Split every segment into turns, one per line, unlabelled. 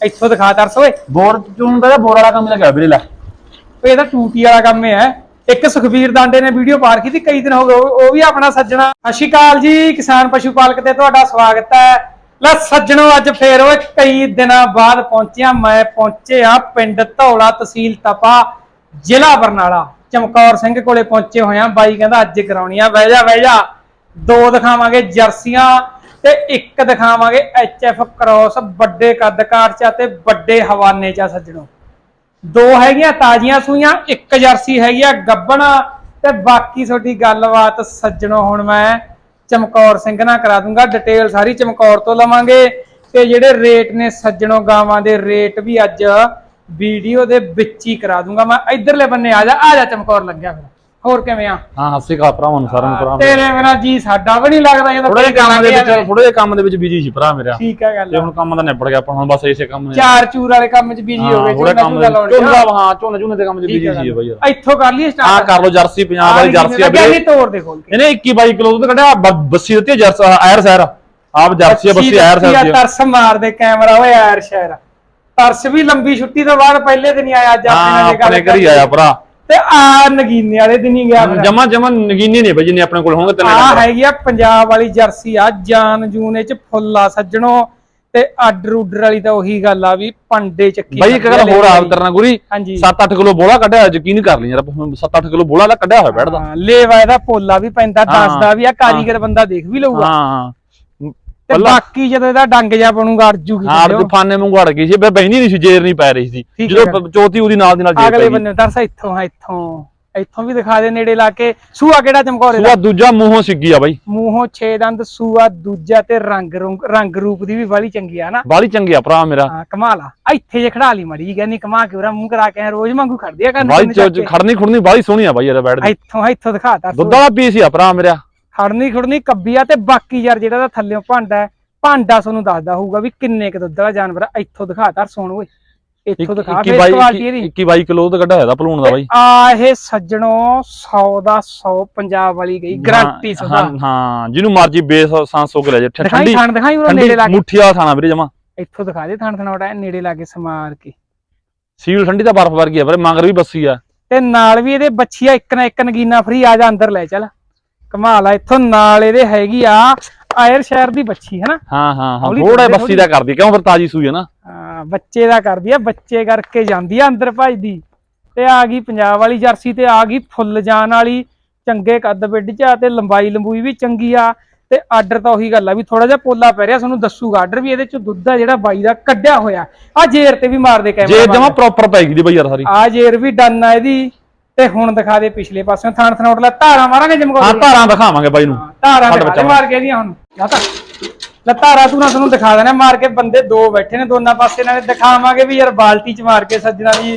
ਇੱਥੋਂ ਦਿਖਾ ਤਰਸ ਓਏ।
ਬੋਰ ਚੂਨ ਦਾ ਬੋਰ ਵਾਲਾ ਕੰਮ ਲੱਗਿਆ ਵੀਰੇ ਲੈ।
ਓਏ ਇਹਦਾ ਟੂਟੀ ਵਾਲਾ ਕੰਮ ਹੈ ਇੱਕ ਸੁਖਵੀਰ ਦਾਂਡੇ ਨੇ ਵੀਡੀਓ ਪਾਰ ਕੀਤੀ ਕਈ ਦਿਨ ਹੋ ਗਏ ਉਹ ਉਹ ਵੀ ਆਪਣਾ ਸੱਜਣਾ। ਸਤਿ ਸ਼੍ਰੀ ਅਕਾਲ ਜੀ ਕਿਸਾਨ ਪਸ਼ੂ ਪਾਲਕ ਤੇ ਤੁਹਾਡਾ ਸਵਾਗਤ ਹੈ। ਲੈ ਸੱਜਣੋ ਅੱਜ ਫੇਰ ਓਏ ਕਈ ਦਿਨਾਂ ਬਾਅਦ ਪਹੁੰਚਿਆ ਮੈਂ ਪਹੁੰਚੇ ਆ ਪਿੰਡ ਧੌਲਾ ਤਹਿਸੀਲ ਤਪਾ ਜ਼ਿਲ੍ਹਾ ਬਰਨਾਲਾ। ਚਮਕੌਰ ਸਿੰਘ ਕੋਲੇ ਪਹੁੰਚੇ ਹੋਏ ਆ ਬਾਈ ਕਹਿੰਦਾ ਅੱਜ ਕਰਾਉਣੀ ਆ ਬਹਿ ਜਾ ਬਹਿ ਜਾ। ਦੋ ਦਿਖਾਵਾਂਗੇ ਜਰਸੀਆਂ। ਤੇ ਇੱਕ ਦਿਖਾਵਾਂਗੇ ਐਚ ਐਫ ਕ੍ਰੋਸ ਵੱਡੇ ਕੱਦ ਕਾਰ ਚ ਤੇ ਵੱਡੇ ਹਵਾਨੇ ਚ ਸੱਜਣੋ। ਦੋ ਹੈਗੀਆਂ ਤਾਜ਼ੀਆਂ ਸੂਈਆਂ, ਇੱਕ ਜਰਸੀ ਹੈਗੀ ਆ ਗੱਬਣਾ। ਤੇ ਬਾਕੀ ਤੁਹਾਡੀ ਗੱਲਬਾਤ ਸੱਜਣੋ ਹੁਣ ਮੈਂ ਚਮਕੌਰ ਸਿੰਘ ਨਾਲ ਕਰਾ ਦੂੰਗਾ। ਡਿਟੇਲ ਸਾਰੀ ਚਮਕੌਰ ਤੋਂ ਲਵਾਂਗੇ। ਤੇ ਜਿਹੜੇ ਰੇਟ ਨੇ ਸੱਜਣੋ, ਗਾਵਾਂ ਦੇ ਰੇਟ ਵੀ ਅੱਜ ਵੀਡੀਓ ਦੇ ਵਿੱਚ ਹੀ ਕਰਾ ਦੂੰਗਾ ਮੈਂ। ਇਧਰਲੇ ਬੰਨੇ ਆ ਜਾ ਆ ਜਾ ਚਮਕੌਰ ਲੱਗਿਆ ਫਿਰ। ਹੋਰ ਕਿਵੇਂ ਆ?
ਹਾਂ ਹੱਸੇ ਕਾ ਭਰਾਵਾਂ ਨੂੰ ਸਾਰਿਆਂ ਨੂੰ
ਤੇਰੇ ਬਿਨਾ ਜੀ ਸਾਡਾ ਵੀ ਨਹੀਂ ਲੱਗਦਾ ਜਦੋਂ
ਥੋੜੇ ਕੰਮ ਦੇ ਵਿੱਚ ਥੋੜੇ ਜਿਹੇ ਕੰਮ ਦੇ ਵਿੱਚ ਬਿਜ਼ੀ ਸੀ ਭਰਾ ਮੇਰਾ।
ਠੀਕ ਆ ਗੱਲ
ਤੇ ਹੁਣ ਕੰਮ ਦਾ ਨਿਬੜ ਗਿਆ ਆਪਾਂ ਹੁਣ ਬਸ ਇਸੇ ਕੰਮ ਨੇ
ਚਾਰ ਚੂਰ ਵਾਲੇ ਕੰਮ 'ਚ ਬਿਜ਼ੀ ਹੋ ਗਏ
ਥੋੜੇ ਕੰਮ
'ਚ।
ਝੋਨਾ ਹਾਂ ਝੋਨੇ ਝੋਨੇ ਦੇ ਕੰਮ 'ਚ ਬਿਜ਼ੀ
ਆ
ਸੀ। ਬਾਈ ਯਾਰ।
ਇੱਥੋਂ ਕਰ ਲਈ
ਹਾਂ
ਸਟਾਰਟ
ਕਰ ਲੋ ਜਰਸੀ ਪੰਜਾਬ ਵਾਲੀ ਜਰਸੀ ਆ ਵੀਰੇ।
ਤੋੜ ਦੇ ਖੋਲ ਕੇ
ਇਹਨੇ 21 22 ਕਿਲੋ ਦੁੱਧ ਕੱਢਿਆ ਬ- ਬੱਸੀ ਦਿੱਤੀ ਆ ਜਰਸ ਆਇਰ ਸੈਰ ਆਪ ਜਰਸੀ ਆ ਬੱਸੀ ਆਇਰ
ਆ,
ਸੈਰ
ਤਰਸ ਮਾਰਦੇ ਕੈਮਰਾ ਓਏ ਯਾਰ ਸ਼ਹਿਰ। ਤਰਸ ਵੀ ਲੰਬੀ ਛੁੱਟੀ ਤੋਂ ਬਾਅਦ ਪਹਿਲੇ ਦਿਨ ਹੀ ਆਇਆ ਅੱਜ
ਹਾਂ
ਆਪਣੇ ਨਾਲ ਗੱਲ
ਆਪਣੇ ਘਰ ਹੀ ਆਇਆ ਭਰਾ।
ਤੇ ਆ ਨਗੀਨੇ ਵਾਲੇ ਦਿਨ ਹੀ ਗਿਆ ਫਿਰ।
ਜਮਾ ਜਮਾ ਨਗੀਨੀ ਨੇ ਬਾਈ ਜਿੰਨੇ ਆਪਣੇ ਕੋਲ ਹੋਣਗੇ ਤਿੰਨੇ
ਆ ਹੈਗੀ ਆ ਪੰਜਾਬ ਵਾਲੀ ਜਰਸੀ ਆ ਜਾਨ ਜੂਨ ਚ ਫੁੱਲ ਆ ਸੱਜਣੋ। ਤੇ ਆਰਡਰ ਉਡਰ ਵਾਲੀ ਤਾਂ ਉਹੀ ਗੱਲ ਆ ਵੀ ਪੰਡੇ ਚੱਕੀ
ਬਾਈ ਇੱਕ ਗੱਲ ਹੋਰ ਆਪ ਕਰਨਾ ਗੁਰੀ
ਹਾਂਜੀ।
7-8 ਕਿਲੋ ਬੋਲਾ ਕੱਢਿਆ ਯਕੀਨ ਕਰ ਲਈ ਯਾਰ 7-8 ਕਿਲੋ ਬੋਲਾ ਦਾ ਕੱਢਿਆ ਹੋਇਆ ਬੈਠਦਾ।
ਹਾਂ, ਲੇਵਾ ਇਹਦਾ ਪੋਲਾ ਵੀ ਪੈਂਦਾ
ਹਾਂ,
ਦੱਸਦਾ ਵੀ ਆ ਕਾਰੀਗਰ ਬੰਦਾ ਦੇਖ ਵੀ ਲਊਗਾ।
ਹਾਂ।
ਤੇ ਬਾਕੀ ਜਦੋਂ ਇਹਦਾ ਡੰਗ ਜਾ ਬਣੂਗਾ ਅਰਜੂਗੀ
ਹਾਂ
ਥੱਲਿਓ।
ਤੂਫਾਨੇ ਵਾਂਗੂ ਅੜ ਗਈ ਸੀ ਬੇ ਬਹਿਨੀ ਨਹੀਂ ਸੀ ਜੇਰ ਨਹੀਂ ਪੈ ਰਹੀ ਸੀ।
ਠੀਕ
ਜਦੋਂ। ਪ- ਚੌਥੀ ਉਹਦੀ ਨਾਲ ਦੀ ਨਾਲ ਜੇਰ
ਅਗਲੇ
ਪੈ ਗਈ।
ਬੰਨੇ ਦਰਸਾ ਇੱਥੋਂ ਹਾਂ ਇੱਥੋਂ। ਇੱਥੋਂ ਵੀ ਦਿਖਾ ਦੇ ਨੇੜੇ ਲਾ ਕੇ। ਸੂਆ ਕਿਹੜਾ ਚਮਕੌਰੇ ਦਾ?
ਸੂਆ ਦੂਜਾ ਮੂੰਹੋਂ ਸਿੱਗੀ ਆ ਬਾਈ।
ਮੂੰਹੋਂ ਛੇ ਦੰਦ ਸੂਆ ਦੂਜਾ ਤੇ ਰੰਗ ਰੁੰਗ- ਰੰਗ ਰੂਪ ਦੀ ਵੀ ਬੜੀ ਚੰਗੀ ਆ ਨਾ।
ਬਾਲੀ ਚੰਗੀ ਆ ਭਰਾ ਮੇਰਾ।
ਹਾਂ ਕਮਾਲ ਆ। ਇੱਥੇ ਜੇ ਖੜਾ ਲਈ ਮੜੀ ਕਹਿੰਦੀ ਕਮਾ ਕੇ ਉਹਦਾ ਮੂੰਹ ਕਰਾ ਕੇ ਐਂ ਰੋਜ਼ ਵਾਂਗੂ ਖੜਦੀ ਆ ਕੰਨ
ਬਾਈ
ਕੰਨ ਚੱਕ ਕੇ।
ਖੜਨੀ ਖੁੜਨੀ ਬਾਲੀ ਸੋਹਣੀ ਆ ਬਾਈ ਯਾਰ ਬੈਠਦੀ
ਇੱਥੋਂ ਇੱਥੋਂ ਦਿਖਾਤਾ
ਦੁੱਧ ਵਾਲਾ ਪੀਸ ਹੀ ਆ ਭਰਾ ਮੇਰਾ।
ਖੜਨੀ ਖੁੜਨੀ ਕੱਬੀ ਆ ਤੇ ਬਾਕੀ ਯਾਰ ਜਿਹੜਾ ਦਾ ਥੱਲੇੋਂ ਭਾਂਡਾ ਭਾਂਡਾ ਤੁਹਾਨੂੰ ਦੱਸਦਾ ਹੋਊਗਾ ਵੀ ਕਿੰਨੇ ਕ ਦੁੱਧ ਵਾਲਾ ਜਾਨਵਰ ਇੱਥੋਂ ਦਿਖਾਤਾ ਸੋਣ ਓਏ। ਇੱਥੋਂ ਦਿਖਾ
21
ਫੇਸ ਕੁਆਲਿਟੀ ਇਹਦੀ।
22 22 ਕਿਲੋ ਦੁੱਧ ਕੱਢਿਆ ਹੋਇਆ ਦਾ ਭਲੂਣ ਦਾ ਬਾਈ।
ਆ ਇਹ ਸੱਜਣੋ 100 ਦਾ 100 ਪੰਜਾਬ ਵਾਲੀ ਗਈ ਗਾਰੰਟੀ ਸਦਾ।
ਹਾਂ ਜਿਹਨੂੰ ਮਰਜ਼ੀ ਬੇਸ 500 ਕਿ ਲੈ ਜਾ ਠੰਡੀ
ਥਣ ਦਿਖਾਈ ਉਹ
ਠੰਡੀ
ਨੇੜੇ ਲਾ ਕੇ।
ਮੁੱਠੀ ਵਾਲਾ ਥਾਣਾ ਵੀਰੇ ਜਮਾ।
ਇੱਥੋਂ ਦਿਖਾ ਦੇ ਥਣ ਥਣਾਉੜਾ ਨੇੜੇ ਲਾ ਕੇ ਸਮਾਰ ਕੇ।
ਸੀਲ ਠੰਡੀ ਤਾਂ ਬਰਫ਼ ਵਰਗੀ ਆ ਵੀਰੇ ਮੰਗਰ ਵੀ ਬੱਸੀ ਆ।
ਤੇ ਨਾਲ ਵੀ ਇਹਦੇ ਬੱਚੀਆ ਇੱਕ ਨਾ ਇੱਕ ਨਗੀਨਾ ਫਰੀ ਆ ਜਾ ਅੰਦਰ ਲੈ ਚੱਲ। ਕਮਾਲ ਆ ਇੱਥੋਂ ਨਾਲ ਇਹਦੇ ਹੈਗੀ ਆ ਆਇਰ ਸ਼ਹਿਰ ਦੀ ਬੱਚੀ ਹੈ ਨਾ?
ਹਾਂ ਹਾਂ ਹਾਂ
ਹੌਲੀ
ਥੋੜਾ
ਥੋੜੀ-
ਬੱਸੀ ਦਾ ਕਰਦੀ ਕਿਉਂ ਫਿਰ ਤਾਜੀ ਸੂਈ ਆ ਨਾ?
ਹਾਂ, ਬੱਚੇ ਦਾ ਕਰਦੀ ਆ ਬੱਚੇ ਕਰਕੇ ਜਾਂਦੀ ਆ ਅੰਦਰ ਭਜਦੀ। ਤੇ ਆ ਗਈ ਪੰਜਾਬ ਵਾਲੀ ਜਰਸੀ ਤੇ ਆ ਗਈ ਫੁੱਲ ਜਾਨ ਵਾਲੀ ਚੰਗੇ ਕੱਦ ਬਿੱਡ ਚ ਆ ਤੇ ਲੰਬਾਈ ਲੰਬੂਈ ਵੀ ਚੰਗੀ ਆ। ਤੇ ਆਰਡਰ ਤਾਂ ਉਹੀ ਗੱਲ ਆ ਵੀ ਥੋੜਾ ਜਿਹਾ ਪੋਲਾ ਪੈ ਰਿਹਾ ਤੁਹਾਨੂੰ ਦੱਸੂਗਾ ਆਰਡਰ ਵੀ ਇਹਦੇ ਚ ਦੁੱਧ ਆ ਜਿਹੜਾ ਬਾਈ ਦਾ ਕੱਢਿਆ ਹੋਇਆ। ਆ ਜੇਰ ਤੇ ਵੀ ਮਾਰਦੇ
ਜੇ
ਕੈਮਰਾ
ਜਮਾ ਪ੍ਰੋਪਰ ਪੈ ਗਈ ਦੀ ਬਈ ਯਾਰ ਸਾਰੀ।
ਆ ਜੇਰ ਵੀ ਡਨ ਆ ਇਹਦੀ। ਤੇ ਹੁਣ ਦਿਖਾ ਦੇ ਪਿਛਲੇ ਪਾਸਿਓਂ ਥਾਣ ਥਣੋਟ ਲੈ ਧਾਰਾਂ ਮਾਰਾਂਗੇ
ਹਾਂ
ਜਮਕੌਰ
ਧਾਰਾਂ ਦਿਖਾਵਾਂਗੇ ਬਾਈ ਨੂੰ।
ਧਾਰਾਂ ਦਿਖਾ ਦੇ। ਮਾਰ ਕੇ ਇਹਦੀਆਂ ਹੁਣ। ਲਾਤਾ ਲੈ ਧਾਰਾਂ ਤੂੰ ਨਾ ਤੁਹਾਨੂੰ ਦਿਖਾ ਦੇਣਾ ਮਾਰ ਕੇ ਬੰਦੇ ਦੋ ਬੈਠੇ ਨੇ ਦੋਨਾਂ ਪਾਸੇ ਨਾਲੇ ਦਿਖਾਵਾਂਗੇ ਵੀ ਯਾਰ ਬਾਲਟੀ ਚ ਮਾਰ ਕੇ ਸੱਜਣਾ ਦੀ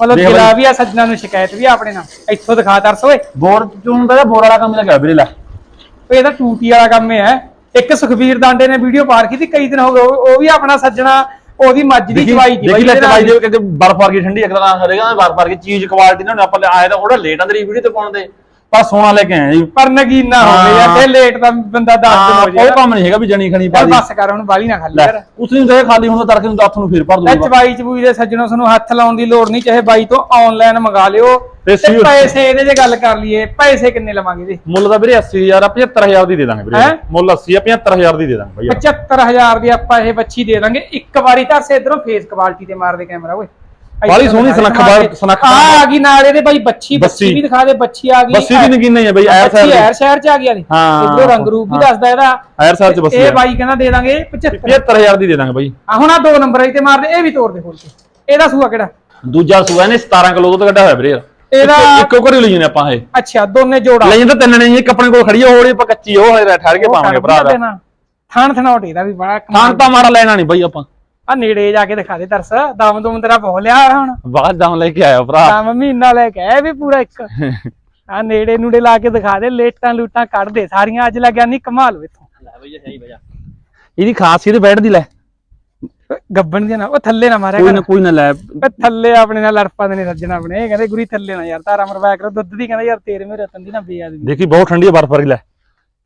ਮਤਲਬ ਗਿਲਾ ਵੀ ਆ ਸੱਜਣਾ ਨੂੰ ਸ਼ਿਕਾਇਤ ਵੀ ਆ ਆਪਣੇ ਨਾਲ। ਇੱਥੋਂ ਦਿਖਾ ਤਰਸ ਓਏ।
ਬੋਰ ਚੂਨ ਦਾ ਤਾਂ ਬੋਰ ਵਾਲਾ ਕੰਮ ਲੱਗਿਆ ਵੀਰੇ ਲੈ।
ਓਏ ਇਹਦਾ ਟੂਟੀ ਵਾਲਾ ਕੰਮ ਹੈ ਇੱਕ ਸੁਖਬੀਰ ਦਾਂਡੇ ਨੇ ਵੀਡੀਓ ਪਾਰ ਕੀਤੀ ਕਈ ਦਿਨ ਹੋ ਗਏ ਉਹ ਵੀ ਆਪਣਾ ਸੱਜਣਾ ਉਹਦੀ ਮੱਝ ਦੀ ਚਵਾਈ ਦੀ।
ਦੇਖੀ ਲੈ ਚਵਾਈ ਦੇ ਕਿ ਬਰਫ ਵਰਗੀ ਠੰਡੀ ਇੱਕ ਤਰ੍ਹਾਂ ਸਰੇਗਾ ਬਰਫ ਵਰਗੀ ਚੀਜ਼ ਕੁਆਲਿਟੀ ਨਾਲ ਆਪਾਂ ਆਏ ਤਾਂ ਥੋੜਾ ਲੇਟ ਅੰਦਰ ਵੀਡੀਓ ਤੇ ਪਾਉਣ ਦੇ। ਪਰ ਸੋਨਾ ਲੈ ਕੇ ਜੀ।
ਪਰ ਨਗੀਨਾ ਹੋ ਗਿਆ। ਤੇ ਲੇਟ ਦਾ ਬੰਦਾ ਦੱਸ ਦਿਨ
ਹਾਂ ਉਹ
ਜਾਏਗਾ
ਕੰਮ ਨਹੀਂ ਹੈਗਾ ਵੀ ਜਣੀ ਖਣੀ ਪਾ ਦੀ।
ਬਸ ਕਰ ਹੁਣ ਬਾਲੀ ਨਾ ਖਾਲੀ ਯਾਰ।
ਉਸ ਨੂੰ ਤੇ ਖਾਲੀ ਹੁੰਦਾ ਤੜਕੇ ਨੂੰ ਤਾਂ ਹੱਥ ਨੂੰ ਫੇਰ ਭਰ ਦੂਗਾ
ਚਵਾਈ ਚਬੂਈ ਦੇ ਸੱਜਣੋਂ ਤੁਹਾਨੂੰ ਹੱਥ ਲਾਉਣ ਦੀ ਲੋੜ ਨਹੀਂ ਚਾਹੇ ਬਾਈ ਤੋਂ ਆਨਲਾਈਨ ਮੰਗਾ ਲਿਓ।
ਤੇ
ਤੇ ਪੈਸੇ ਇਹਦੇ ਜੇ ਗੱਲ ਕਰ ਲਈਏ ਪੈਸੇ ਕਿੰਨੇ ਲਵਾਂਗੇ ਇਹਦੇ
ਮੁੱਲ ਦਾ ਵੀਰੇ 80000 ਆ 75000 ਦੀ ਦੇ ਦਾਂਗੇ ਵੀਰੇ? ਮੁੱਲ 80 ਆ 75000 ਦੀ ਦੇ ਦਾਂਗੇ ਭਈਆ
75000 ਦੀ ਆਪਾਂ ਇਹ ਬੱਚੀ ਦੇ ਦਾਂਗੇ। ਇੱਕ ਵਾਰੀ ਤਾਂ ਸੇ ਇਧਰੋਂ ਫੇਸ ਕੁਆਲਿਟੀ ਤੇ ਮਾਰਦੇ ਕੈਮਰਾ ਓਏ।
ਬਾਹਲੀ ਸੋਹਣੀ ਸੁਨੱਖ ਬਾਹਰ- ਸੁਨੱਖ
ਆ ਆ ਗਈ ਨਾਲ ਇਹਦੇ ਬਾਈ ਬੱਚੀ ਬੱਚੀ
ਬੱਚੀ।
ਵੀ ਦਿਖਾ ਦੇ ਬੱਚੀ ਆ ਗਈ।
ਬੱਸੀ ਵੀ ਨਗੀਨਾ ਹੀ ਬਈ ਐਰ
ਬੱਚੀ
ਸਾਹਿਬ
ਐਰ ਸ਼ਹਿਰ ਚ ਆ ਗਿਆ
ਹਾਂ,
ਇਧਰੋਂ ਰੰਗ ਰੂਪ ਵੀ। ਦੱਸਦਾ ਇਹਦਾ।
ਐਰ ਸਾਹਿਬ ਚ ਬੱਸੀ
ਇਹ ਬਾਈ ਕਹਿੰਦਾ ਦੇ ਦਾਂਗੇ 75
75000 ਦੀ ਦੇ ਦਾਂਗੇ ਬਈ।
ਆ ਹੁਣ ਆ ਦੋ ਨੰਬਰ ਤੇ ਮਾਰਦੇ ਇਹ ਵੀ ਤੋੜ ਦੇ ਖੋਲ ਕੇ ਇਹਦਾ ਸੂਆ ਕਿਹੜਾ?
ਦੂਜਾ ਸੂਆ ਨੇ 17 ਕਿਲੋ ਦੁੱਧ ਕੱਢਿਆ ਹੋਇਆ ਵੀਰੇ।
ਇਹਦਾ
ਇੱਕੋ- ਘਰੇ ਲਈ ਜਾਂਦੇ ਆਪਾਂ ਇਹ।
ਅੱਛਾ ਦੋਨੇ ਜੋੜਾ।
ਲਈ ਜਾਂਦੇ ਤਿੰਨ ਨੇ ਇੱਕ ਆਪਣੇ ਕੋਲ ਖੜੀ ਹੋੜੀ ਆਪਾਂ ਕੱਚੀ ਉਹ ਹਜੇ ਠਹਿਰ ਕੇ ਪਾਵਾਂਗੇ ਭਰਾ ਦਾ।
ਥਾਣ ਥਣਾਉਟ ਇਹਦਾ ਵੀ ਬੜਾ
ਖਾਣ ਤਾਂ ਮਾੜਾ ਲੈਣਾ ਨਹੀਂ ਬਈ ਆਪਾਂ।
ਆ ਨੇੜੇ ਜਾ ਕੇ ਦਿਖਾ ਦੇ ਤਰਸ ਦਮ ਦੁਮ ਤੇਰਾ ਬਹੁਤ ਲਿਆ ਹੁਣ।
ਬਾਅਦ ਦਮ ਲੈ ਕੇ ਆਇਆ ਭਰਾ।
ਦਮ ਮਹੀਨਾ ਲੈ ਕੇ ਆਇਆ ਵੀ ਪੂਰਾ ਇੱਕ। ਆ ਨੇੜੇ ਨੂੜੇ ਲਾ ਕੇ ਦਿਖਾ ਦੇ ਲੇਟਾਂ ਲੂਟਾਂ ਕੱਢ ਦੇ ਸਾਰੀਆਂ ਅੱਜ ਲੱਗਿਆ ਨਹੀਂ ਕਮਾਲ ਇਥੋਂ
ਇਹਦੀ ਖਾਸੀਅਤ ਬੈਠ ਦੀ ਲੈ।
ਗੱਬਣ ਦੀ ਨਾ ਉਹ ਥੱਲੇ ਨਾ ਮਾਰਿਆ
ਕੋਈ ਨਾ ਕੋਈ ਨਾ ਲੈ।
ਥੱਲੇ ਆਪਣੇ ਨਾਲ ਲੜਪਾ ਦੇ ਨੇ ਸੱਜਣਾ ਆਪਣੇ। ਇਹ ਕਹਿੰਦੇ ਗੁਰੀ ਥੱਲੇ ਨਾ ਯਾਰ ਤਾਰਾ ਮਰਵਾਇਆ ਕਰੋ ਦੁੱਧ ਦੀ ਕਹਿੰਦਾ ਯਾਰ ਤੇਰੇ ਮੇਰੇ ਰਤਨ ਦੀ ਨਾ ਬੇਆ ਦੀ
ਦੇਖੀ ਬਹੁਤ ਠੰਡੀ ਆ ਬਰਫ ਵਰਗੀ ਲੈ।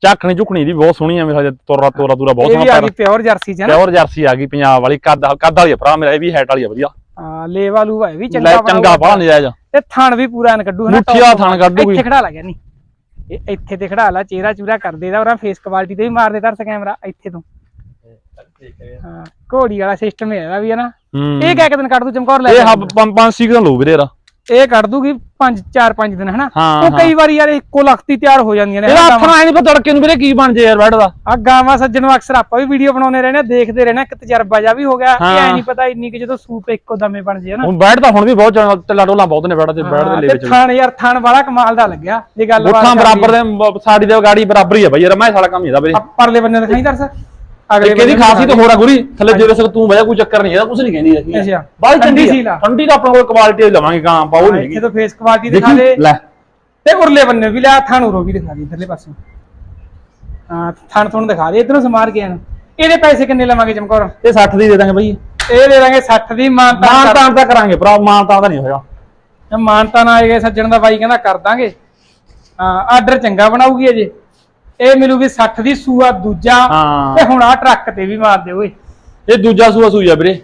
ਝਾਕਣੀ ਝੁਕਣੀ ਦੀ ਬਹੁਤ ਸੋਹਣੀ ਆ ਮੇਰਾ ਤੋਰਾ ਤੋਰਾ ਤੂਰਾ ਬਹੁਤ
ਇਹ ਵੀ
ਸੋਹਣਾ
ਆ
ਪੈਰ
ਪਿਓਰ ਜਰਸੀ ਚ ਹੈ ਨਾ?
ਪਿਓਰ ਜਰਸੀ ਆ ਗਈ ਪੰਜਾਬ ਵਾਲੀ ਕੱਦ ਕੱਦ ਵਾਲੀ ਆ ਭਰਾ ਮੇਰਾ ਇਹ ਵੀ ਹੈਟ ਵਾਲੀ ਆ ਵਧੀਆ।
ਹਾਂ ਲੇਵਾ ਲੂਵਾ ਇਹ ਵੀ
ਲੈ
ਚੰਗਾ
ਚੰਗਾ
ਬਣਾਊਗਾ।
ਬਾਹਲਾ ਨਜਾਇਜ਼
ਤੇ ਥਣ ਵੀ ਪੂਰਾ ਐਨ ਕੱਢੂ ਹਨਾ
ਮੁੱਠੀ ਵਾਲਾ
top
ਥਣ ਕੱਢੂਗੀ।
ਇੱਥੇ ਖੜਾ ਲਾ ਗਿਆ ਨਹੀਂ। ਇਹ ਇੱਥੇ ਤੇ ਖੜਾ ਲਾ ਚਿਹਰਾ ਚੂਰਾ ਕਰ ਦੇਦਾ ਉਹਦਾ ਫੇਸ ਕੁਆਲਿਟੀ ਤੇ ਵੀ ਮਾਰ ਦੇ ਤਰਸ ਕੈਮਰਾ ਇੱਥੇ ਤੋਂ। ਹਾਂ ਘੋੜੀ ਵਾਲਾ ਸਿਸਟਮ ਹੈ ਇਹਦਾ ਵੀ ਹੈ ਨਾ
ਹੂੰ।
ਇਹ ਕਹਿ ਕੇ ਦਿਨ ਕੱਢ ਦੂ ਚਮਕੌਰ ਲੈ
ਇਹ। ਹੱਬ ਪੰਜ ਪੰਜ ਸੀਕ ਦਾ ਲਊ ਵੀਰੇ ਯਾਰ
ਇਹ ਕੱਢ ਦੂਗੀ 5 4 5 ਦਿਨ ਹਨਾ? ਉਹ ਕਈ ਵਾਰੀ ਯਾਰ ਇੱਕੋ ਲਖਤੀ ਤਿਆਰ ਹੋ ਜਾਂਦੀਆਂ ਨੇ
ਇਹਦਾ
ਹਨਾ
ਨਾਲ ਐ ਨਹੀਂ ਪਤਾ ਤੜਕੇ ਨੂੰ ਵੀਰੇ ਕੀ ਬਣ ਜੇ ਯਾਰ ਬੈਠ ਦਾ?
ਆ ਗਾਵਾਂ ਸੱਜਣ ਨੂੰ ਅਕਸਰ ਆਪਾਂ ਵੀ ਵੀਡੀਓ ਬਣਾਉਂਦੇ ਰਹਿੰਦੇ ਦੇਖਦੇ ਰਹਿਣਾ ਇੱਕ ਤਜਰਬਾ ਜਾ ਵੀ ਹੋ ਗਿਆ। ਇਹ ਐ। ਨਹੀਂ ਪਤਾ ਇੰਨੀ ਕਿ ਜਦੋਂ ਸੂਪ ਇੱਕੋ ਦਮੇ ਬਣ ਜੇ ਨਾ
ਹੁਣ ਬੈਠ ਤਾਂ ਹੁਣ ਵੀ ਬਹੁਤ ਚੱਲ- ਟੱਲਾ ਟੋਲਾ ਬਹੁਤ ਨੇ ਬੈਠ ਤੇ ਬੈਠ ਦੇ ਲੈ ਵਿੱਚ
ਥਣ ਯਾਰ ਥਣ ਵਾਲਾ ਕਮਾਲ ਦਾ ਲੱਗਿਆ ਜੇ ਗੱਲ
ਮੁੱਠਾਂ ਬਰਾਬਰ ਦੇ ਸਾਡੀ ਦੇ ਗਾੜੀ ਬਰਾਬਰ ਹੀ ਆ ਬਈ ਯਾਰ ਮੈਂ ਸਾਲਾ ਕੰਮ ਹੀ ਇਹਦਾ ਵੀਰੇ।
ਪਰਲੇ ਬੰਨੇ ਦਿਖਾਈ ਦਰਸ।
ਇੱਕ ਇਹਦੀ ਖਾਸੀ ਤਾਂ ਹੋਰ ਆ ਗੁਰੀ ਥੱਲੇ ਜਿਵੇਂ ਸਕ ਤੂੰ ਬਜਾ ਕੋਈ ਚੱਕਰ ਨਹੀਂ ਇਹਦਾ ਕੁਝ ਨਹੀਂ ਕਹਿੰਦੀ। ਬਾਹਲੀ
ਠੰਡੀ
ਚੰਗੀ ਠੰਡੀ ਤਾਂ ਆਪਣੇ ਕੋਲ ਕੁਆਲਿਟੀ ਲਵਾਂਗੇ ਕਾਂ ਪਾਉ ਨਹੀਂ
ਇੱਥੇ ਤਾਂ ਫੇਸ ਕੁਆਲਿਟੀ ਦਿਖਾ ਦੇ।
ਲੈ।
ਤੇ ਉਰਲੇ ਬੰਨੇ ਵੀ ਲਿਆ ਥਣ ਉਰੋਂ ਵੀ ਦਿਖਾ ਦੇ ਇਧਰਲੇ ਪਾਸੋਂ। ਹਾਂ ਥਣ ਤੁਹਾਨੂੰ ਦਿਖਾ ਦੇ ਇਧਰੋਂ ਸਮਾਰ ਕੇ ਆਣ। ਇਹਦੇ ਪੈਸੇ ਕਿੰਨੇ ਲਵਾਂਗੇ ਚਮਕੌਰ?
ਇਹ 60 ਦੀ ਦੇ ਦਾਂਗੇ ਬਈ।
ਇਹ ਦੇ ਦਾਂਗੇ 60 ਦੀ ਮਾਨਤਾ
ਮਾਨ ਤਾਂ ਤਾਂ ਕਰਾਂਗੇ ਭਰਾ ਮਾਨ ਤਾਂ ਨਹੀਂ ਹੋਇਆ।
ਮਾਨਤਾ ਨਾ ਆਏਗਾ ਸੱਜਣ ਦਾ ਬਾਈ ਕਹਿੰਦਾ ਕਰ ਦਾਂਗੇ। ਹਾਂ ਆਰਡਰ ਚੰਗਾ ਬਣਾਉਗੀ ਅਜੇ। ਇਹ ਮਿਲੂਗੀ 60 ਦੀ ਸੂਆ ਦੂਜਾ
ਹਾਂ।
ਤੇ ਹੁਣ ਆ ਟਰੱਕ ਤੇ ਵੀ ਮਾਰ ਦੇ ਓਏ।
ਇਹ ਦੂਜਾ ਸੂਆ ਸੂਈ ਆ ਵੀਰੇ।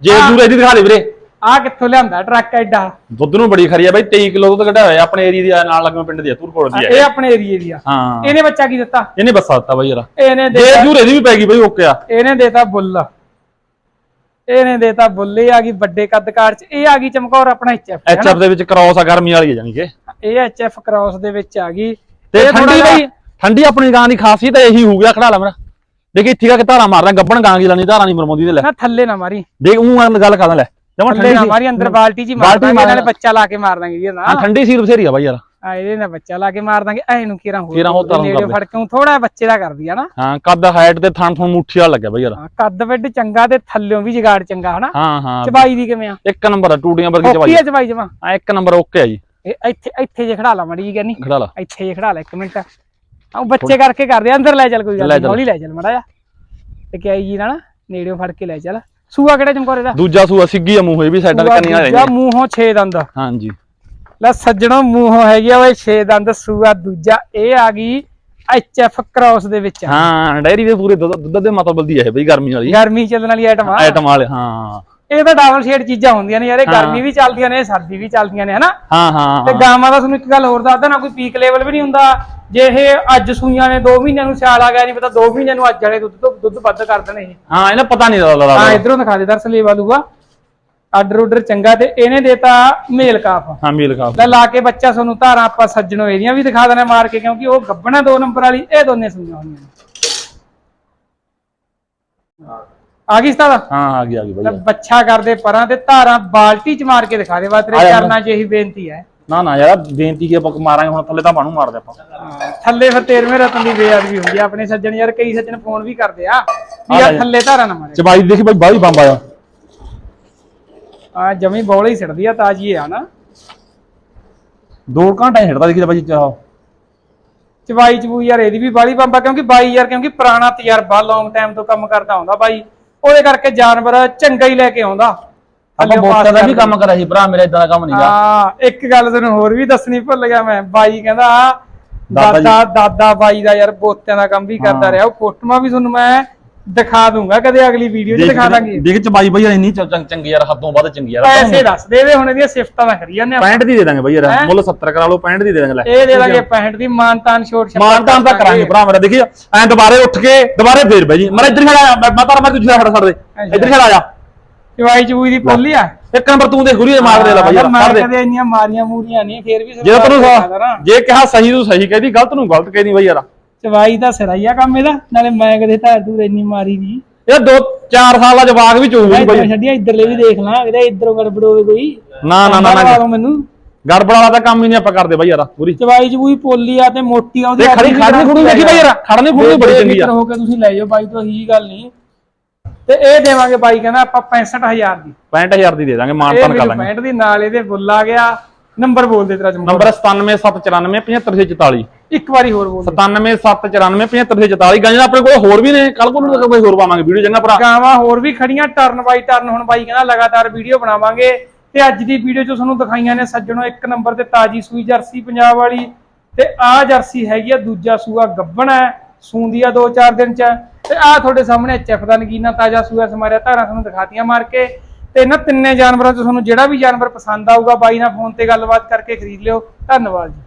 ਜੇ
ਹਾਂ।
ਦੂਰ ਇਹਦੀ ਦਿਖਾ ਦੇ ਵੀਰੇ।
ਆ ਕਿੱਥੋਂ ਲਿਆਂਦਾ ਟਰੱਕ ਐਡਾ?
ਦੁੱਧ ਨੂੰ ਬੜੀ ਖਰੀ ਆ ਬਈ 23 ਕਿਲੋ ਦੁੱਧ ਕੱਢਿਆ ਹੋਇਆ ਆਪਣੇ ਏਰੀਆ ਦੀ ਨਾਲ ਲੱਗਵੇਂ ਪਿੰਡ ਦੀ ਆ ਤੁਰਕੋੜ ਦੀ
ਇਹ।
ਆ
ਆਪਣੇ ਏਰੀਏ ਦੀ ਆ।
ਹਾਂ।
ਇਹਨੇ ਬੱਚਾ ਕੀ ਦਿੱਤਾ?
ਇਹਨੇ ਬੱਸਾ ਦਿੱਤਾ ਬਈ ਯਾਰ।
ਇਹਨੇ
ਜੇ
ਦੇ
ਦੂਰ ਇਹਦੀ ਵੀ ਪੈ ਗਈ ਬਈ ਓਕੇ ਆ।
ਇਹਨੇ ਦੇਤਾ ਬੁੱਲ। ਇਹਨੇ ਦੇਤਾ ਬੁੱਲ ਇਹ ਆ ਗਈ ਵੱਡੇ ਕੱਦ ਕਾਰ ਚ ਇਹ ਆ ਗਈ ਚਮਕੌਰ ਆਪਣਾ ਐਚਐਫ
ਐਚਐਫ ਦੇ ਵਿੱਚ ਕ੍ਰਾਸ ਆ ਗਰਮੀ ਵਾਲੀ ਆ ਜਾਨੀ ਕਿ।
ਇਹ ਐਚਐਫ ਕ੍ਰਾਸ ਦੇ ਵਿੱਚ ਆ ਗਈ।
ਤੇ
ਇਹ ਥੋੜ੍ਹਾ
ਠੰਡੀ
ਜਿਹਾ-
ਬਈ। ਠੰਡੀ ਆਪਣੀ ਗਾਂ ਦੀ ਖਾਸੀਅਤ ਇਹੀ ਹੋ ਗਿਆ ਖੜਾ ਲਾ ਮੇਰਾ। ਦੇਖ ਇੱਥੇ ਕਾ ਕੇ ਧਾਰਾ ਮਾਰਦਾ ਗੱਬਣ ਗਾਂ ਕੀ ਲਾਣੀ ਧਾਰਾ ਨਹੀਂ ਮਰਮੋਦੀ ਤੇ ਲੈ।
ਨਾ ਥੱਲੇ ਨਾ ਮਾਰੀ।
ਦੇਖ ਉਹ ਗੱਲ ਕਰਦਾ ਲੈ। ਜਮਾ ਠੰਡੀ
ਨਾ। ਮਾਰੀ ਅੰਦਰ ਬਾਲਟੀ ਜੀ ਮਾਰ ਦਾਂਗੇ ਨਾਲੇ ਬੱਚਾ ਲਾ ਕੇ ਮਾਰ ਦਾਂਗੇ ਜੀ ਨਾ
ਹਾਂ ਠੰਡੀ ਸੀਰ ਬਸੇਰੀ ਆ ਬਾਈ ਯਾਰ।
ਆ ਇਹਦੇ ਨਾਲ ਬੱਚਾ ਲਾ ਕੇ ਮਾਰ ਦਾਂਗੇ ਐ ਨੂੰ ਕੀਰਾਂ ਹੋਰ
ਕੀਰਾਂ ਹੋਰ ਤਰ੍ਹਾਂ ਕਰਦੇ।
ਫੜ ਕੇ ਥੋੜਾ ਬੱਚੇ ਦਾ ਕਰਦੀ ਆ ਨਾ।
ਹਾਂ ਕੱਦ ਹਾਈਟ ਤੇ ਥਣ ਥਣ ਮੁੱਠੀ ਵਾਲਾ ਲੱਗਿਆ ਬਾਈ ਯਾਰ।
ਹਾਂ, ਕੱਦ ਵੱਡ ਚੰਗਾ ਤੇ ਥੱਲਿਓਂ ਵੀ ਜਗਾੜ ਚੰਗਾ ਹਨਾ?
ਹਾਂ ਹਾਂ।
ਚਬਾਈ ਦੀ ਕਿਵੇਂ ਆ?
ਇੱਕ ਨੰਬਰ ਆ ਟੂਟੀਆਂ ਵਰਗੀ
ਓਕੇ
ਚਵਾਈ
ਆ ਚਬਾਈ। ਜਮਾ।
ਆ ਇੱਕ ਨੰਬਰ ਓਕੇ ਆ ਜੀ।
ਇਹ ਇੱਥੇ ਇੱਥੇ ਜੇ ਖੜਾ ਲਾ ਮੜੀ ਜੀ ਕਹਿੰਨੀ
ਖੜਾ ਲਾ।
ਇੱਥੇ ਜੇ ਖੜਾ ਲੈ ਇੱਕ ਮਿੰਟ। ਆ ਬੱਚੇ ਕਰਕੇ ਕਰਦੇ ਆ, ਅੰਦਰ ਲੈ ਚੱਲ ਕੋਈ ਗੱਲ
ਲੈ
ਨਹੀਂ। ਹੌਲੀ ਲੈ ਚੱਲ ਮੜਾ ਜਾ ਤੇ ਕਿ ਆਈ ਜੀ ਨਾ ਨੇੜਿਓਂ ਫੜ ਕੇ ਲੈ ਚੱਲ। ਸੂਆ ਕਿਹੜਾ ਚਮਕੌਰੇ ਦਾ?
ਦੂਜਾ ਸੂਆ ਸਿੱਗੀ ਆ ਮੂੰਹ ਇਹ ਵੀ ਸਾਈਡਾਂ ਤੇ
ਸੂਆ
ਕੰਨੀਆਂ
ਦੂਜਾ
ਰਹਿੰਦੀਆਂ।
ਮੂੰਹੋਂ 6 ਦੰਦ।
ਹਾਂਜੀ।
ਲੈ ਸੱਜਣੋ ਮੂੰਹੋਂ ਹੈਗੀ ਆ ਓਏ 6 ਦੰਦ ਸੂਆ ਦੂਜਾ ਇਹ ਆ ਗਈ ਐਚਐਫ ਕ੍ਰਾਸ ਦੇ ਵਿੱਚ।
ਹਾਂ ਡੈਰੀ ਦੇ ਪੂਰੇ ਦੁੱਧ ਦੇ ਮਤਲਬ ਦੀ ਹੈ ਬਈ ਗਰਮੀ ਵਾਲੀ।
ਗਰਮੀ ਚੱਲਣ ਵਾਲੀ ਆਈਟਮ ਆ।
ਆਈਟਮ ਵਾਲੇ ਹਾਂ।
ਇਹ ਤਾਂ ਡਬਲ ਸ਼ੇਡ ਚੀਜ਼ਾਂ ਹੁੰਦੀਆਂ ਨੇ ਯਾਰ ਇਹ। ਗਰਮੀ ਵੀ ਚੱਲਦੀਆਂ ਨੇ ਸਰਦੀ ਵੀ ਚੱਲਦੀਆਂ ਨੇ ਹਨਾ?
ਹਾਂ ਹਾਂ
ਤੇ ਗਾਵਾਂ ਦਾ ਤੁਹਾਨੂੰ ਇੱਕ ਗੱਲ ਹੋਰ ਦੱਸਦਾ ਨਾ ਕੋਈ ਪੀਕ ਲੈਵਲ ਵੀ ਨਹੀਂ ਹੁੰਦਾ। ਜੇ ਇਹ ਅੱਜ ਸੂਈਆਂ ਨੇ 2 ਮਹੀਨਿਆਂ ਨੂੰ ਸਿਆਲ ਆ ਗਿਆ ਨਹੀਂ ਪਤਾ 2 ਮਹੀਨਿਆਂ ਨੂੰ ਅੱਜ ਵਾਲੇ ਦੁੱਧ ਤੋਂ ਦੁੱਧ ਵੱਧ ਕਰ ਦੇਣੇ ਇਹ।
ਹਾਂ ਇਹਨਾਂ ਪਤਾ ਨਹੀਂ ਲੱਗਦਾ
ਹਾਂ ਇਧਰੋਂ ਦਿਖਾ ਦੇ ਦਰਸ ਲੇਵਾ ਲੂਗਾ ਆਰਡਰ ਉਡਰ ਚੰਗਾ ਤੇ ਇਹਨੇ ਦੇਤਾ ਮੇਲ ਕਾਫ।
ਹਾਂ ਮੀਲ ਖਾ
ਲੈ ਲਾ ਕੇ ਬੱਚਾ ਤੁਹਾਨੂੰ ਧਾਰਾਂ ਆਪਾਂ ਸੱਜਣੋ ਇਹਦੀਆਂ ਵੀ ਦਿਖਾ ਦੇਣਾ ਮਾਰ ਕੇ ਕਿਉਂਕਿ ਉਹ ਗੱਬਣਾ ਦੋ ਨੰਬਰ ਵਾਲੀ ਇਹ ਦੋਨੇ ਸੂਈਆਂ ਹੋਈਆਂ ਨੇ। ਆ ਗਈ ਸਤਾ
ਹਾਂ ਆ ਗਈ ਆ ਗਈ
ਬੱਚਾ ਕਰਦੇ ਪਰਾਂ ਤੇ ਧਾਰਾਂ ਬਾਲਟੀ ਚ ਮਾਰ ਕੇ ਦਿਖਾ ਦੇ ਵਾ ਤੇਰੇ ਚਰਨਾਂ 'ਚ ਇਹੀ ਬੇਨਤੀ ਹੈ।
ਨਾ ਨਾ ਯਾਰ ਬੇਨਤੀ ਕੀ ਆਪਾਂ ਮਾਰਾਂਗੇ ਹੁਣ ਥੱਲੇ ਤਾਂ ਬਾਣੂ ਮਾਰਦੇ ਆਪਾਂ।
ਹਾਂ, ਥੱਲੇ ਫਿਰ 13ਵੇਂ ਰਤਨ ਦੀ ਬੇਅਦਬੀ ਹੁੰਦੀ ਆ ਆਪਣੇ ਸੱਜਣ ਯਾਰ ਕਈ ਸੱਜਣ ਫੋਨ ਵੀ ਕਰਦੇ ਆ ਵੀ
ਆ
ਯਾਰ। ਥੱਲੇ ਧਾਰਾਂ ਨਾ ਮਾਰੇ।
ਚਬਾਈ ਦੇਖੀ ਬਈ ਬਾਹਲੀ ਬੰਬ ਆਇਆ।
ਆ ਜਮੀ ਬੌਲੇ ਹੀ ਛੱਡਦੀ ਆ ਤਾਜੀ ਆ ਨਾ।
ਦੋ ਘੰਟੇ ਹਿੱਟਦਾ ਦੇਖੀ ਬਾਈ ਚਾਹ
ਚਵਾਈ ਚਬੂਈ ਯਾਰ ਇਹਦੀ ਵੀ ਬਾਲੀ ਬੰਬਾ ਕਿਉਂਕਿ ਬਾਈ ਯਾਰ ਕਿਉਂਕਿ ਪੁਰਾਣਾ ਤਜਰਬਾ ਲੌਂਗ ਟਾਈਮ ਤੋਂ ਕੰਮ ਕਰਦਾ ਆਉਂਦਾ ਬਾਈ। ਉਹਦੇ ਕਰਕੇ ਜਾਨਵਰ ਚੰਗਾ ਹੀ ਲੈ ਕੇ ਆਉਂਦਾ।
ਆਪਾਂ ਬੋਤਾਂ ਦਾ ਵੀ। ਕੰਮ ਕਰਿਆ ਸੀ ਭਰਾ ਮੇਰਾ ਇਦਾਂ ਦਾ ਕੰਮ ਨਹੀਂਗਾ
ਹਾਂ ਇੱਕ ਗੱਲ ਤੈਨੂੰ ਹੋਰ ਵੀ ਦੱਸਣੀ ਭੁੱਲ ਗਿਆ ਮੈਂ। ਬਾਈ ਕਹਿੰਦਾ
ਦਾਦਾ।
ਦਾਦਾ ਦਾਦਾ ਬਾਈ ਦਾ ਯਾਰ ਬੋਤਿਆਂ ਦਾ ਕੰਮ ਵੀ ਕਰਦਾ। ਰਿਹਾ। ਉਹ ਫੋਟੋਆਂ ਵੀ ਤੁਹਾਨੂੰ ਮੈਂ ਦਿਖਾ ਦੂੰਗਾ ਕਦੇ ਅਗਲੀ ਵੀਡੀਓ 'ਚ ਦਿਖਾ ਦਾਂਗੇ।
ਦੇਖ ਚਬਾਈ ਬਈ ਇੰਨੀ ਚ- ਚੰਗ- ਚੰਗੀ ਯਾਰ ਹੱਦੋਂ ਵੱਧ ਚੰਗੀ ਯਾਰ
ਪੈਸੇ ਦੱਸ ਦੇ ਦੇ ਹੁਣ ਇਹਦੀਆਂ ਸਿਫਤਾਂ ਦਾ ਕਰੀ ਜਾਂਦੇ ਆਪਾਂ
65 ਦੀ ਦੇ ਦਾਂਗੇ ਬਈ ਯਾਰ? ਮੁੱਲ 70 ਕਰਾ ਲਓ 65 ਦੀ ਦੇ ਦਾਂਗੇ ਲੈ।
ਇਹ ਦੇ ਦਾਂਗੇ 65 ਦੀ ਮਾਨਤਾਨ ਛੋਟ ਛੱਪੜ
ਮਾਨ ਤਾਂ ਕਰਾਂਗੇ। ਭਰਾ ਮੇਰਾ ਦੇਖੀ ਐ ਦੁਬਾਰੇ ਉੱਠ ਕੇ ਦੁਬਾਰੇ ਫੇਰ ਬਈ ਜੀ। ਮੈਂ ਇੱਧਰ ਖੜਾ ਆ ਮੈਂ ਤਾਂ ਮੈਂ ਤੁਝੇ ਖੜਾ ਛੱਡ ਦੇ। ਇੱਧਰ ਖੜਾ ਆ। ਜਾ
ਚਵਾਈ ਚਬੂਈ ਦੀ ਪੋਲੀ ਆ।
ਇੱਕ ਨੰਬਰ ਤੂੰ ਦੇ ਗੁਰੀ ਮਾਰ ਦੇ ਲੈ ਬਈ
ਮੈਂ
ਛੱਡ ਦੇ।
ਕਦੇ ਇੰਨੀਆਂ ਮਾਰੀਆਂ ਮੂਰੀਆਂ ਨਹੀਂ ਫੇਰ ਵੀ
ਜੇ ਤੈਨੂੰ ਸਾ-
ਨਾ।
ਜੇ ਕਿਹਾ ਸਹੀ ਤੂੰ ਸਹੀ ਕਹਿਦੀ ਗਲਤ ਨੂੰ ਗਲਤ ਕਹਿਦੀ ਬਈ ਯਾਰ।
ਚਵਾਈ ਦਾ ਸਿਰਾਈਆ ਕੰਮ ਇਹਦਾ ਨਾਲੇ ਮੈਂ ਕਦੇ ਧਾਰ ਧੂਰ ਇੰਨੀ ਮਾਰੀ ਨਹੀਂ।
ਇਹ ਦੋ ਚਾਰ ਸਾਲ ਦਾ ਜਵਾਕ ਵੀ ਚੋਊਗੀ
ਮੈਂ
ਬਈ।
ਛੱਡੀਆਂ ਇੱਧਰਲੇ ਵੀ ਦੇਖ ਲਾਂ ਇਹਦਾ ਇੱਧਰੋਂ ਗੜਬੜ ਹੋਵੇ ਕੋਈ।
ਨਾ ਨਾ ਨਾ ਨਾ।
ਮੈਨੂੰ।
ਗੜਬੜ ਵਾਲਾ ਤਾਂ ਕੰਮ ਹੀ ਨਹੀਂ ਆਪਾਂ ਕਰਦੇ ਬਈ ਯਾਰ ਗੁਰੀ
ਚਵਾਈ ਚਬੂਈ ਪੋਲੀ ਆ ਤੇ ਮੋਟੀ ਆ ਉਹਦੀ
ਖੜੀ ਖੜਨੀ ਖੁੜਨੀ ਦੇਖੀ ਬਈ ਯਾਰ ਖੜਨੀ ਖੁੜਨੀ ਬੜੀ ਚੰਗੀ ਆ।
ਹੋ ਕੇ ਤੁਸੀਂ ਲੈ ਜਾਓ ਬਾਈ ਤੋਂ ਇਹੀ ਗੱਲ ਨਹੀਂ। ਤੇ ਇਹ ਦੇਵਾਂਗੇ ਬਾਈ ਕਹਿੰਦਾ ਆਪਾਂ 65000 ਦੀ।
65000 ਦੀ ਦੇ ਦਾਂਗੇ ਮਾਨ
ਇਹ
ਤਾਨ ਕਰ ਲਾਂਗੇ।
65 ਦੀ ਨਾਲ ਇਹਦੇ ਬੁੱਲ ਆ ਗਿਆ ਨੰਬਰ ਬੋਲ ਦੇ ਤੇਰਾ ਜਮਾ
ਨੰਬਰ 9779575644
ਇੱਕ ਵਾਰੀ ਹੋਰ ਬੋਲ ਦੇ।
9779575644 ਗਾਂ ਆਪਣੇ ਕੋਲ ਹੋਰ ਵੀ ਨੇ ਕੱਲ ਕੋਲ ਕੋਈ ਹੋਰ ਪਾਵਾਂਗੇ ਵੀਡੀਓ ਚੰਗਾ ਭਰਾ।
ਗਾਵਾਂ ਹੋਰ ਵੀ ਖੜੀਆਂ ਟਰਨ ਬਾਈ ਟਰਨ ਹੁਣ ਬਾਈ ਕਹਿੰਦਾ ਲਗਾਤਾਰ ਵੀਡੀਓ ਬਣਾਵਾਂਗੇ। ਤੇ ਅੱਜ ਦੀ ਵੀਡੀਓ ਚ ਤੁਹਾਨੂੰ ਦਿਖਾਈਆਂ ਨੇ ਸੱਜਣੋ ਇੱਕ ਨੰਬਰ ਤੇ ਤਾਜੀ ਸੂਈ ਜਰਸੀ ਪੰਜਾਬ ਵਾਲੀ। ਤੇ ਆਹ ਜਰਸੀ ਹੈਗੀ ਆ ਦੂਜਾ ਸੂਆ ਗੱਬਣ ਸੂੰਦੀ ਆ 2-4 ਦਿਨ ਚ। ਤੇ ਆ ਤੁਹਾਡੇ ਸਾਹਮਣੇ ਚੈਫ ਦਾ ਨਗੀਨਾ ਤਾਜ਼ਾ ਸੂਆ ਸਮਾਰਿਆ ਧਾਰਾਂ ਤੁਹਾਨੂੰ ਦਿਖਾਤੀਆਂ ਮਾਰ ਕੇ। ਤੇ ਇਹਨਾਂ ਤਿੰਨੇ ਜਾਨਵਰਾਂ ਤੋਂ ਤੁਹਾਨੂੰ ਜਿਹੜਾ ਵੀ ਜਾਨਵਰ ਪਸੰਦ ਆਊਗਾ, ਬਾਈ ਨਾਲ ਫੋਨ ਤੇ ਗੱਲਬਾਤ ਕਰਕੇ ਖਰੀਦ ਲਿਓ। ਧੰਨਵਾਦ ਜੀ।